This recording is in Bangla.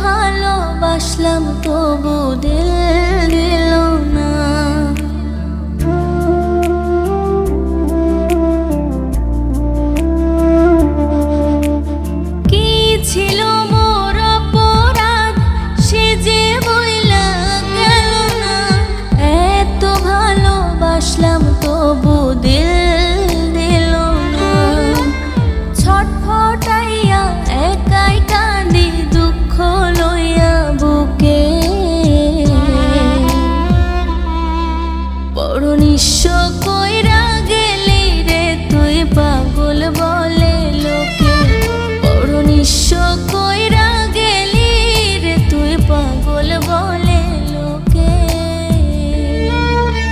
ভালোবাসলাম তবু দিল দিল না। কি ছিল enxugou.